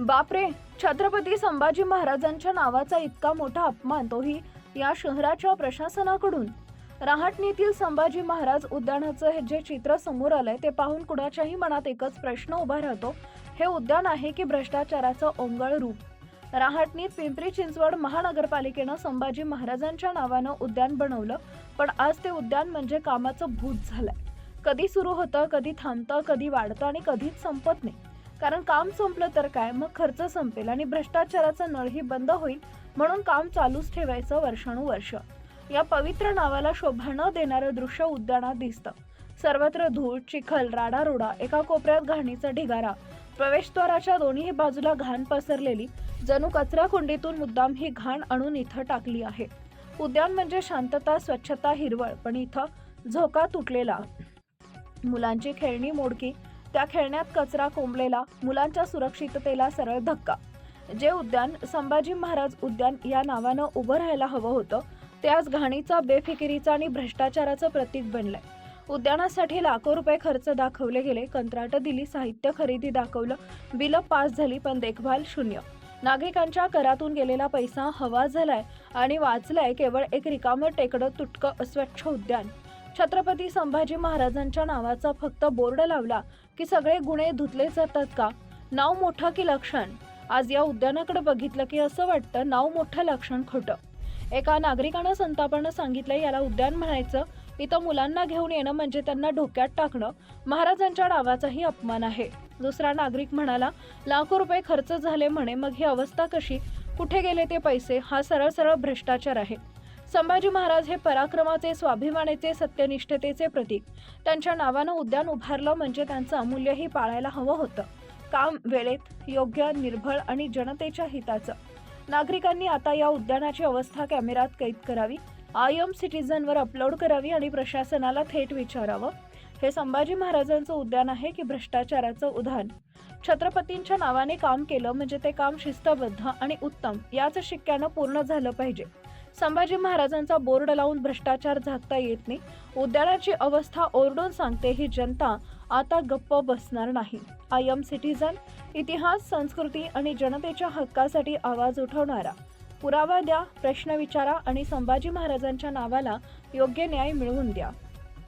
बापरे छत्रपती संभाजी महाराजांच्या नावाचा इतका मोठा अपमान तोही या शहराच्या प्रशासनाकडून? रहाटणीतील संभाजी महाराज उद्यानाचं हे जे चित्र समोर आलंय ते पाहून कुणाच्याही मनात एकच प्रश्न उभा राहतो हे उद्यान आहे की भ्रष्टाचाराचं ओंगळ रूप? रहाटणीत पिंपरी चिंचवड महानगरपालिकेनं संभाजी महाराजांच्या नावानं उद्यान बनवलं पण आज ते उद्यान म्हणजे कामाचं भूत झालंय. कधी सुरू होतं कधी थांबतं कधी वाढतं आणि कधीच संपत नाही. कारण काम संपलं तर काय? मग खर्च संपेल आणि भ्रष्टाचाराचा नळही बंद होईल म्हणून काम चालूच ठेवायचं वर्षानुवर्ष. या पवित्र नावाला शोभा न देणारं दृश्य उद्यानात दिसतं. सर्वत्र धूळ चिखल राडारोडा एका कोपऱ्यात घाणीचा ढिगारा. प्रवेशद्वाराच्या दोन्ही बाजूला घाण पसरलेली जणू कचरा कुंडीतून मुद्दाम ही घाण आणून इथं टाकली आहे. उद्यान म्हणजे शांतता स्वच्छता हिरवळ पण इथं झोका तुटलेला. मुलांची खेळणी मोडकी त्या खेळण्यात कचरा कोंबलेला मुलांच्या सुरक्षिततेला सरळ धक्का. जे उद्यान संभाजी महाराज उद्यान या नावानं उभं राहायला हवं होतं ते आज घाणीचा बेफिकिरीचा आणि भ्रष्टाचाराचं प्रतीक बनलंय. उद्यानासाठी लाखो रुपये खर्च दाखवले गेले कंत्राट दिली साहित्य खरेदी दाखवलं बिलं पास झाली पण देखभाल शून्य. नागरिकांच्या करातून गेलेला पैसा हवा झालाय आणि वाचलाय केवळ एक रिकामं टेकडं तुटकं अस्वच्छ उद्यान. छत्रपती संभाजी महाराजांच्या नावाचा फक्त बोर्ड लावला की सगळे गुन्हे धुतले जातात का? नाव मोठं की लक्षण? आज या उद्यानाकडे बघितलं की असं वाटतं नाव मोठं लक्षण खोटं. एका नागरिकानं संतापानं सांगितलं याला उद्यान म्हणायचं. इथं मुलांना घेऊन येणं म्हणजे त्यांना डोक्यात टाकणं महाराजांच्या नावाचाही अपमान आहे. दुसरा नागरिक म्हणाला लाखो रुपये खर्च झाले म्हणे मग ही अवस्था कशी? कुठे गेले ते पैसे? हा सरळ सरळ भ्रष्टाचार आहे. संभाजी महाराज हे पराक्रमाचे स्वाभिमानाचे सत्यनिष्ठतेचे प्रतीक. त्यांच्या नावानं उद्यान उभारलं म्हणजे त्यांचं अमूल्यही पाळायला हवं होतं. काम वेळेत योग्य निर्भळ आणि जनतेच्या हिताचं. नागरिकांनी आता या उद्यानाची अवस्था कॅमेऱ्यात कैद करावी. आय एम सिटीजनवर अपलोड करावी आणि प्रशासनाला थेट विचारावं. हे संभाजी महाराजांचं उद्यान आहे की भ्रष्टाचाराचं उदाहरण छत्रपतींच्या नावाने काम केलं म्हणजे ते काम शिस्तबद्ध आणि उत्तम याच शिक्क्यानं पूर्ण झालं पाहिजे. संभाजी महाराजांचा बोर्ड लावून भ्रष्टाचार झाकता येत नाही. उद्यानाची अवस्था ओरडून सांगते ही जनता आता गप्प बसणार नाही. आय एम सिटीजन इतिहास संस्कृती आणि जनतेच्या हक्कासाठी आवाज उठवणारा. पुरावा द्या प्रश्न विचारा आणि संभाजी महाराजांच्या नावाला योग्य न्याय मिळवून द्या.